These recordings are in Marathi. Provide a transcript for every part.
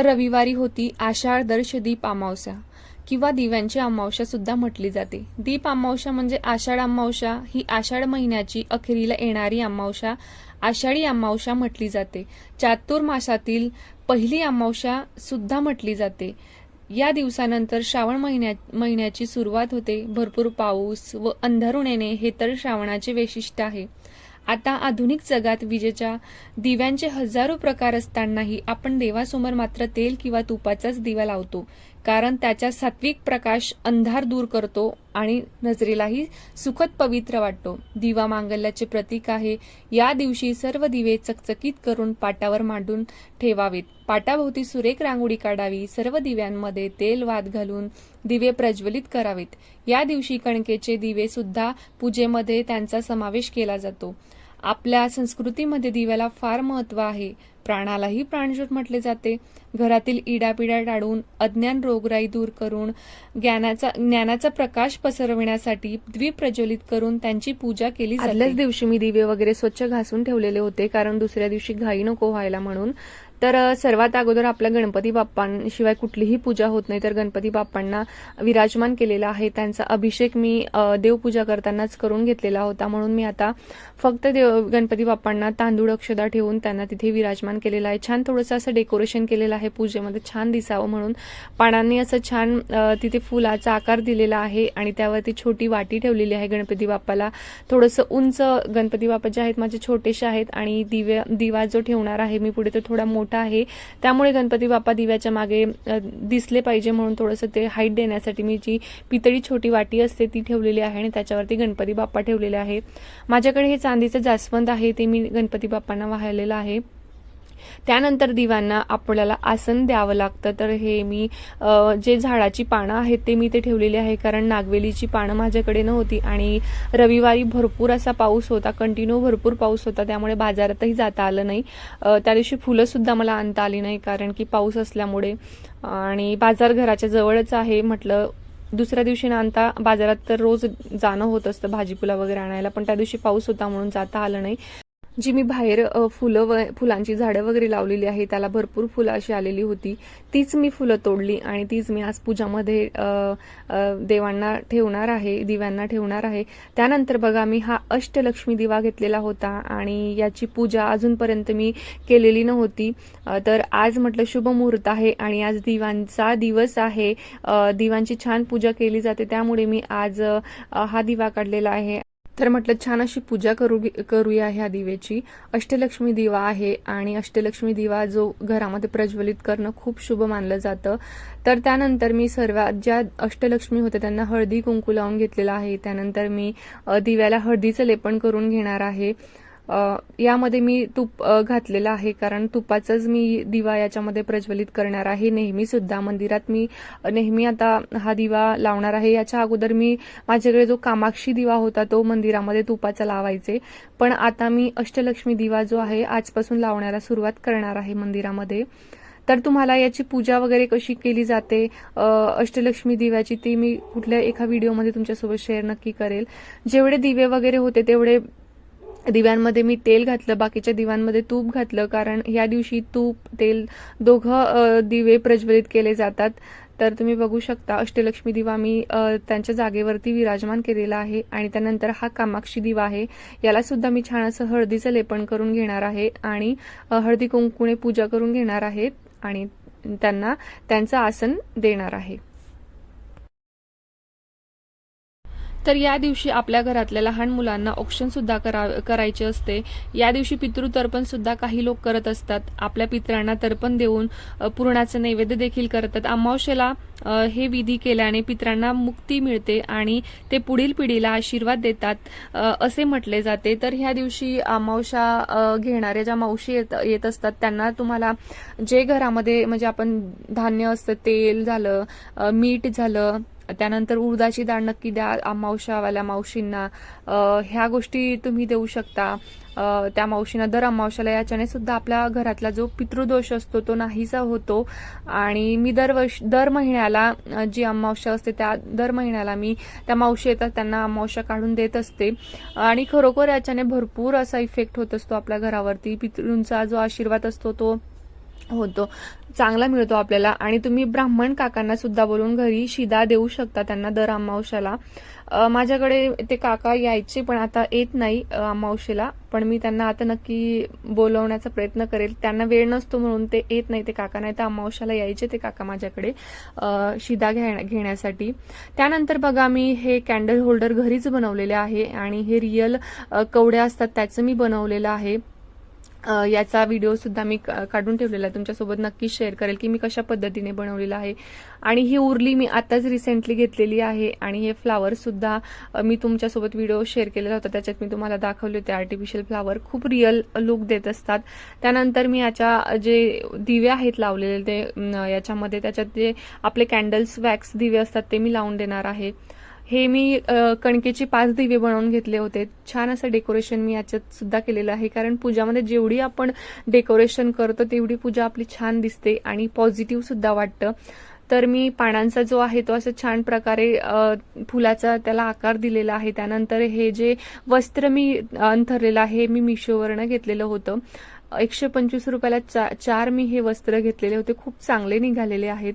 तर रविवारी होती आषाढ दर्शदीप अमावस्या किंवा दिव्यांची अमावस्या सुद्धा म्हटली जाते. दीप अमावस्या म्हणजे आषाढ अमावस्या ही आषाढ महिन्याची अखेरीला येणारी अमावस्या आषाढी अमावस्या म्हटली जाते. चातुर्मासातील पहिली अमावस्या सुद्धा म्हटली जाते. या दिवसानंतर श्रावण महिन्या महिन्याची सुरुवात होते. भरपूर पाऊस व अंधारून येणे हे तर श्रावणाचे वैशिष्ट्य आहे. आता आधुनिक जगात विजेच्या दिव्यांचे हजारो प्रकार असतानाही आपण देवासमोर मात्र तेल किंवा तुपाचाच दिवा लावतो. कारण त्याचा सात्विक प्रकाश अंधार दूर करतो आणि नजरेलाही सुखद पवित्र वाटतो. दिवा मांगल्याचे प्रतीक आहे. या दिवशी सर्व दिवे चकचकीत करून पाटावर मांडून ठेवावेत. पाटाभोवती सुरेख रांगोळी काढावी सर्व दिव्यांमध्ये तेल वाद घालून दिवे प्रज्वलित करावेत. या दिवशी कणकेचे दिवे सुद्धा पूजेमध्ये त्यांचा समावेश केला जातो. आपल्या संस्कृतीमध्ये दिव्याला फार महत्त्व आहे. प्राणालाही प्राणज्योत म्हटले जाते. घरातील इडापिडा टाळून अज्ञान रोगराई दूर करून ज्ञानाचा ज्ञानाचा प्रकाश पसरविण्यासाठी द्वीप प्रज्वलित करून त्यांची पूजा केली आदल्याच दिवशी मी दिवे वगैरे स्वच्छ घासून ठेवलेले होते. कारण दुसऱ्या दिवशी घाई नको व्हायला म्हणून तर सर्वात अगोदर आपल्या गणपती बाप्पांशिवाय कुठलीही पूजा होत नाही. तर गणपती बाप्पांना विराजमान केलेला आहे. त्यांचा अभिषेक मी देवपूजा करतानाच करून घेतलेला होता. म्हणून मी आता फक्त देव गणपती बाप्पांना तांदूळ अक्षदा ठेवून त्यांना तिथे विराजमान केलेलं आहे. छान थोडंसं असं डेकोरेशन केलेलं आहे पूजेमध्ये. छान दिसावं म्हणून पानांनी असं छान तिथे फुलाचा आकार दिलेला आहे आणि त्यावरती छोटी वाटी ठेवलेली आहे गणपती बाप्पाला. थोडंसं उंच गणपती बाप्पा जे आहेत माझे छोटेसे आहेत आणि दिव्या दिवा जो ठेवणार आहे मी पुढे तो थोडा मोठा आहे. त्यामुळे गणपती बाप्पा दिव्याच्या मागे दिसले पाहिजे म्हणून थोडंसं ते हाईट देण्यासाठी मी जी पितळी छोटी वाटी असते ती ठेवलेली आहे आणि त्याच्यावरती गणपती बाप्पा ठेवलेले आहे माझ्याकडे हे चांदीचं जास्वंद आहे ते मी गणपती बाप्पांना वाहिलेलं आहे. त्यानंतर दिव्यांना आपल्याला आसन द्यावं लागतं. तर हे मी जे झाडाची पानं आहेत ते मी ते ठेवलेली आहे. कारण नागवेलीची पानं माझ्याकडे नव्हती आणि रविवारी भरपूर असा पाऊस होता कंटिन्यू भरपूर पाऊस होता. त्यामुळे बाजारातही जाता आलं नाही. त्या दिवशी फुलंसुद्धा मला आणता आली नाही कारण की पाऊस असल्यामुळे. आणि बाजार घराच्या जवळच आहे म्हटलं दुसऱ्या दिवशी ना आणता बाजारात तर रोज जाणं होत असतं भाजीपुला वगैरे आणायला. पण त्या दिवशी पाऊस होता म्हणून जाता आलं नाही. जी मी बाहेर फुलं व फुलांची झाडं वगैरे लावलेली आहे त्याला भरपूर फुलं अशी आलेली होती. तीच मी फुलं तोडली आणि तीच मी आज पूजामध्ये देवांना ठेवणार आहे दिव्यांना ठेवणार आहे. त्यानंतर बघा मी हा अष्टलक्ष्मी दिवा घेतलेला होता आणि याची पूजा अजूनपर्यंत मी केलेली नव्हती. तर आज म्हटलं शुभ मुहूर्त आहे आणि आज दिवांचा दिवस आहे. दिवांची छान पूजा केली जाते. त्यामुळे मी आज हा दिवा काढलेला आहे. तर म्हटलं छान अशी पूजा करू करूया ह्या दिवेची. अष्टलक्ष्मी दिवा आहे आणि अष्टलक्ष्मी दिवा जो घरामध्ये प्रज्वलित करणं खूप शुभ मानलं जातं. तर त्यानंतर मी सर्वात ज्या अष्टलक्ष्मी होत्या त्यांना हळदी कुंकू लावून घेतलेला आहे. त्यानंतर मी दिव्याला हळदीचं लेपन करून घेणार आहे. यामध्ये मी तूप घातलेलं आहे. कारण तुपाचाच मी दिवा याच्यामध्ये प्रज्वलित करणार आहे. नेहमी सुद्धा मंदिरात मी नेहमी आता हा दिवा लावणार आहे. याच्या अगोदर मी माझ्याकडे जो कामाक्षी दिवा होता तो मंदिरामध्ये तुपाचा लावायचे. पण आता मी अष्टलक्ष्मी दिवा जो आहे आजपासून लावण्याला सुरुवात करणार आहे मंदिरामध्ये. तर तुम्हाला याची पूजा वगैरे कशी केली जाते अष्टलक्ष्मी दिव्याची ती मी कुठल्या एका व्हिडिओमध्ये तुमच्यासोबत शेअर नक्की करेल. जेवढे दिवे वगैरे होते तेवढे दिव्यांमध्ये मी तेल घातलं बाकीच्या दिव्यांमध्ये तूप घातलं कारण ह्या दिवशी तूप तेल दोघं दिवे प्रज्वलित केले जातात. तर तुम्ही बघू शकता अष्टलक्ष्मी दिवा मी त्यांच्या जागेवरती विराजमान केलेला आहे आणि त्यानंतर हा कामाक्षी दिवा आहे. याला सुद्धा मी छान असं हळदीचं लेपन करून घेणार आहे आणि हळदी कुंकुणे पूजा करून घेणार आहे आणि त्यांना त्यांचं आसन देणार आहे. तर या दिवशी आपल्या घरातल्या लहान मुलांना औक्षण सुद्धा करा करायचे असते. या दिवशी पितृतर्पण सुद्धा काही लोक करत असतात. आपल्या पितरांना तर्पण देऊन पुरणाचं नैवेद्य देखील करतात. अमावस्येला हे विधी केल्याने पितरांना मुक्ती मिळते आणि ते पुढील पिढीला आशीर्वाद देतात असे म्हटले जाते. तर ह्या दिवशी अमावशा घेणाऱ्या ज्या मावशी येत येत असतात त्यांना तुम्हाला जे घरामध्ये म्हणजे आपण धान्य असतं तेल झालं मीठ झालं त्यानंतर उडदाची डाळ नक्की द्या अमावश्यावाल्या मावशींना. ह्या गोष्टी तुम्ही देऊ शकता. त्या मावशींना दर अमावश्याला याच्याने सुद्धा आपल्या घरातला जो पितृदोष असतो तो नाहीसा होतो. आणि मी दरवर्ष दर महिन्याला जी अमावस्या असते त्या दर महिन्याला मी त्या मावशी येतात त्यांना अमावस्या काढून देत असते. आणि खरोखर याच्याने भरपूर असा इफेक्ट होत असतो आपल्या घरावरती. पितृंचा जो आशीर्वाद असतो तो होतो. चांगला मिळतो आपल्याला. आणि तुम्ही ब्राह्मण काकांना सुद्धा बोलून घरी शिदा देऊ शकता त्यांना दर अमावश्याला माझ्याकडे ते काका यायचे पण आता येत नाही अमावशेला पण मी त्यांना आता नक्की बोलवण्याचा प्रयत्न करेल. त्यांना वेळ नसतो म्हणून ते येत नाही ते काका नाही तर अमावश्याला यायचे ते काका माझ्याकडे शिदा घ्या घेण्यासाठी. त्यानंतर बघा मी हे कॅन्डल होल्डर घरीच बनवलेले आहे. आणि हे रिअल कवड्या असतात त्याचं मी बनवलेलं आहे. याचा व्हिडिओसुद्धा मी काढून ठेवलेला आहे. तुमच्यासोबत नक्कीच शेअर करेल की मी कशा पद्धतीने बनवलेला आहे. आणि ही उरली मी आताच रिसेंटली घेतलेली आहे. आणि हे फ्लावरसुद्धा मी तुमच्यासोबत व्हिडिओ शेअर केलेला होता. त्याच्यात मी तुम्हाला दाखवले होते. आर्टिफिशियल फ्लावर खूप रिअल लुक देत असतात. त्यानंतर मी याच्या जे दिवे आहेत लावलेले ते याच्यामध्ये त्याच्यात जे आपले कॅन्डल्स वॅक्स दिवे असतात ते मी लावून देणार आहे. हे मी कणकेची कणकेचे पाच दिवे बनवून घेतले होते. छान असं डेकोरेशन मी याच्यात सुद्धा केलेलं आहे. कारण पूजामध्ये जेवढी आपण डेकोरेशन करतो तेवढी पूजा आपली छान दिसते आणि पॉझिटिव्ह सुद्धा वाटतं. तर मी पानांचा जो आहे तो असं छान प्रकारे फुलाचा त्याला आकार दिलेला आहे. त्यानंतर हे जे वस्त्र मी अंथरलेलं आहे मी मिशोवरनं घेतलेलं होतं. एकशे पंचवीस रुपयाला चा चार मी हे वस्त्र घेतलेले होते. खूप चांगले निघालेले आहेत.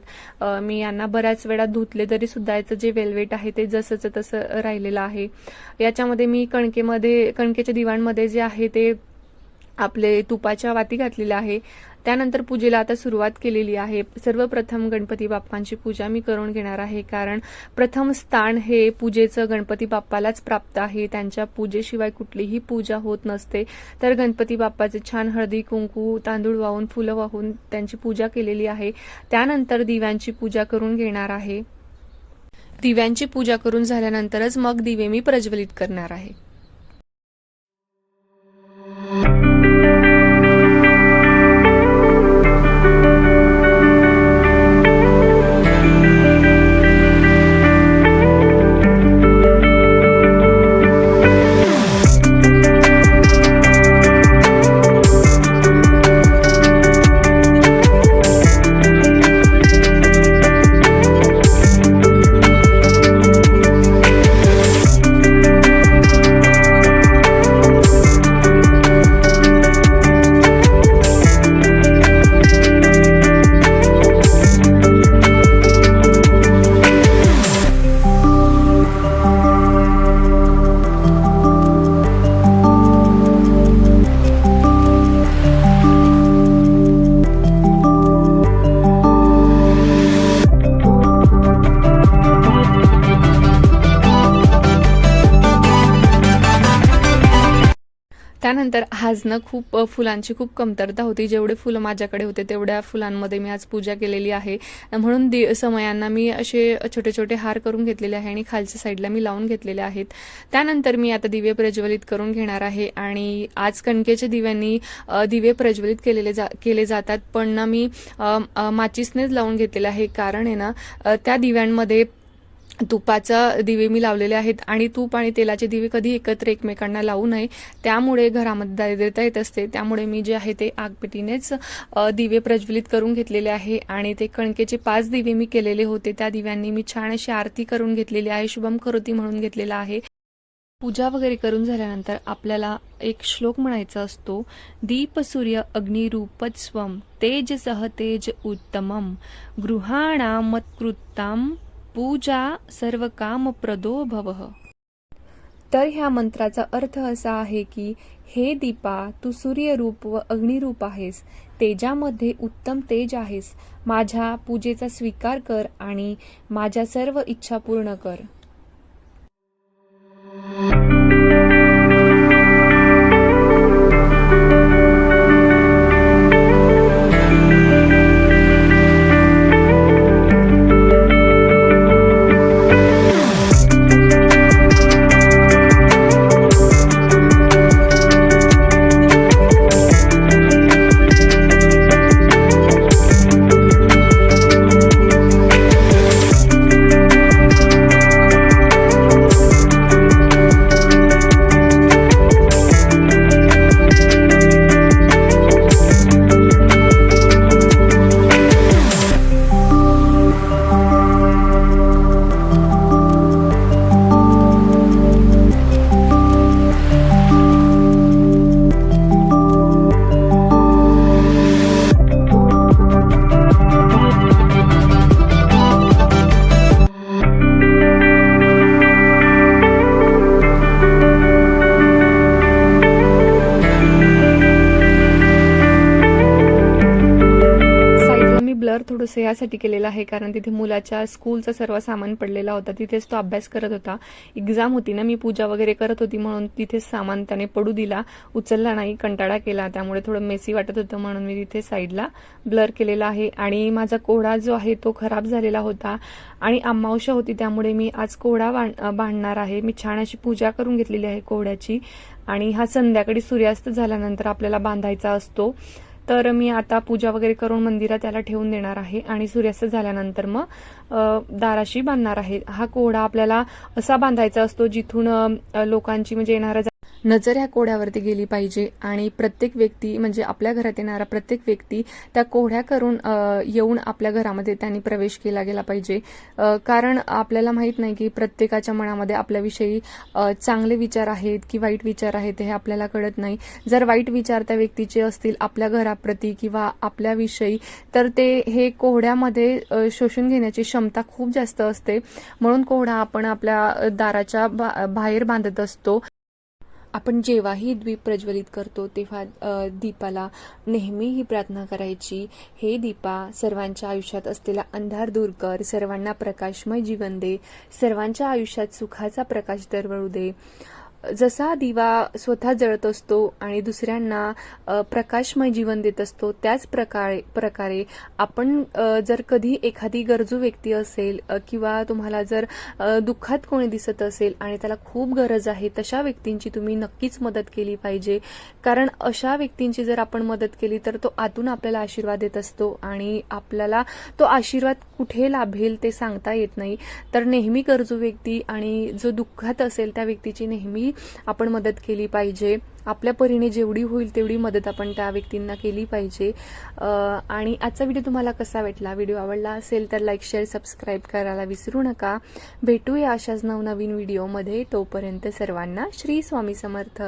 मी यांना बऱ्याच वेळा धुतले तरी सुद्धा याचं जे वेल्वेट आहे ते जसंचं तसं राहिलेलं आहे. याच्यामध्ये मी कणकेमध्ये कणकेच्या दिवाणमध्ये जे आहे ते आपले तुपाच्या वाती घातलेल्या आहे. त्यानंतर पूजेला आता सुरुवात केलेली आहे. सर्वप्रथम गणपती बाप्पांची पूजा मी करून घेणार आहे कारण प्रथम स्थान हे पूजेचं गणपती बाप्पालाच प्राप्त आहे. त्यांच्या पूजेशिवाय कुठलीही पूजा होत नसते. तर गणपती बाप्पाचे छान हळदी कुंकू तांदूळ वाहून फुलं वाहून त्यांची पूजा केलेली आहे. त्यानंतर दिव्यांची पूजा करून घेणार आहे. दिव्यांची पूजा करून झाल्यानंतरच मग दिवे मी प्रज्वलित करणार आहे. त्यानंतर आज खूप फुलांची खूप कमतरता होती. जेवढे फुलं माझ्याकडे होते तेवढ्या फुलांमध्ये मी आज पूजा केलेली आहे. म्हणून दि समयांना मी असे छोटे छोटे हार करून घेतलेले आहे आणि खालच्या साईडला मी लावून घेतलेले आहेत. त्यानंतर मी आता दिवे प्रज्वलित करून घेणार आहे आणि आज कणकेच्या दिव्यांनी दिवे प्रज्वलित केलेले जा केले जातात. पण ना मी माचीसनेच लावून घेतलेले आहे. कारण आहे ना त्या दिव्यांमध्ये तुपाचा दिवे मी लावलेले आहेत आणि तूप आणि तेलाचे दिवे कधी एकत्र एकमेकांना लावू नये. त्यामुळे घरामध्ये दारिद्र्यता येत असते. त्यामुळे मी जे आहे ते आगपेटीनेच दिवे प्रज्वलित करून घेतलेले आहे आणि ते कणकेचे पाच दिवे मी केलेले होते. त्या दिव्यांनी मी छान अशी आरती करून घेतलेली आहे शुभम करोती म्हणून घेतलेला आहे. पूजा वगैरे करून झाल्यानंतर आपल्याला एक श्लोक म्हणायचा असतो. दीप सूर्य अग्निरूपत स्वम तेज सह तेज उत्तमम. गृहाणा मत्कृत्ताम पूजा सर्व काम प्रदो भवः तर ह्या मंत्राचा अर्थ असा आहे की हे दीपा तू सूर्यरूप व अग्निरूप आहेस तेजामध्ये उत्तम तेज आहेस माझ्या पूजेचा स्वीकार कर आणि माझ्या सर्व इच्छा पूर्ण कर. थोडंसं यासाठी केलेलं आहे कारण तिथे मुलाच्या स्कूलचा सर्व सामान पडलेला होता. तिथेच तो अभ्यास करत होता. एक्झाम होती ना मी पूजा वगैरे करत होती म्हणून तिथेच सामान त्याने पडू दिला. उचलला नाही कंटाळा केला. त्यामुळे थोडं मेसी वाटत होतं म्हणून मी तिथे साईडला ब्लर केलेला आहे. आणि माझा कोडा जो आहे तो खराब झालेला होता. आणि अमावशा होती त्यामुळे मी आज कोडा बांधणार आहे. मी छान अशी पूजा करून घेतलेली आहे कोड्याची आणि हा संध्याकाळी सूर्यास्त झाल्यानंतर आपल्याला बांधायचा असतो. तर मी आता पूजा वगैरे करून मंदिरात त्याला ठेवून देणार आहे आणि सूर्यास्त झाल्यानंतर मग दाराशी बांधणार आहे. हा कोहडा आपल्याला असा बांधायचा असतो जिथून लोकांची म्हणजे येणारा नजर ह्या कोड्यावरती गेली पाहिजे आणि प्रत्येक व्यक्ती म्हणजे आपल्या घरात येणारा प्रत्येक व्यक्ती त्या कोड्या करून येऊन आपल्या घरामध्ये त्यांनी प्रवेश केला गेला पाहिजे. कारण आपल्याला माहीत नाही की प्रत्येकाच्या मनामध्ये आपल्याविषयी चांगले विचार आहेत की वाईट विचार आहेत हे आपल्याला कळत नाही. जर वाईट विचार त्या व्यक्तीचे असतील आपल्या घराप्रती किंवा आपल्याविषयी तर ते हे कोहड्यामध्ये शोषून घेण्याची क्षमता खूप जास्त असते. म्हणून कोहडा आपण आपल्या दाराच्या बा- बाहेर बांधत असतो. आपण जेव्हाही दीप प्रज्वलित करतो तेव्हा दीपाला नेहमी ही प्रार्थना करायची हे दीपा सर्वांच्या आयुष्यात असलेला अंधार दूर कर सर्वांना प्रकाशमय जीवन दे सर्वांच्या आयुष्यात सुखाचा प्रकाश दरवळू दे. जसा दिवा स्वतः जळत असतो आणि दुसऱ्यांना प्रकाशमय जीवन देत असतो त्याच प्रकारे प्रकारे आपण जर कधी एखादी गरजू व्यक्ती असेल किंवा तुम्हाला जर दुःखात कोणी दिसत असेल आणि त्याला खूप गरज आहे तशा व्यक्तींची तुम्ही नक्कीच मदत केली पाहिजे. कारण अशा व्यक्तींची जर आपण मदत केली तर तो आतून आपल्याला आशीर्वाद देत असतो आणि आपल्याला तो आशीर्वाद कुठे लाभेल ते सांगता येत नाही. तर नेहमी गरजू व्यक्ती आणि जो दुःखात असेल त्या व्यक्तीची नेहमी आपण मदत केली पाहिजे. आपल्या परीने जेवढी होईल तेवढी मदत आपण त्या व्यक्तींना केली पाहिजे. आणि आजचा व्हिडिओ तुम्हाला कसा वाटला? व्हिडिओ आवडला असेल तर लाईक शेअर सबस्क्राईब करायला विसरू नका. भेटूया अशाच नवनवीन व्हिडिओमध्ये. तोपर्यंत सर्वांना श्री स्वामी समर्थ.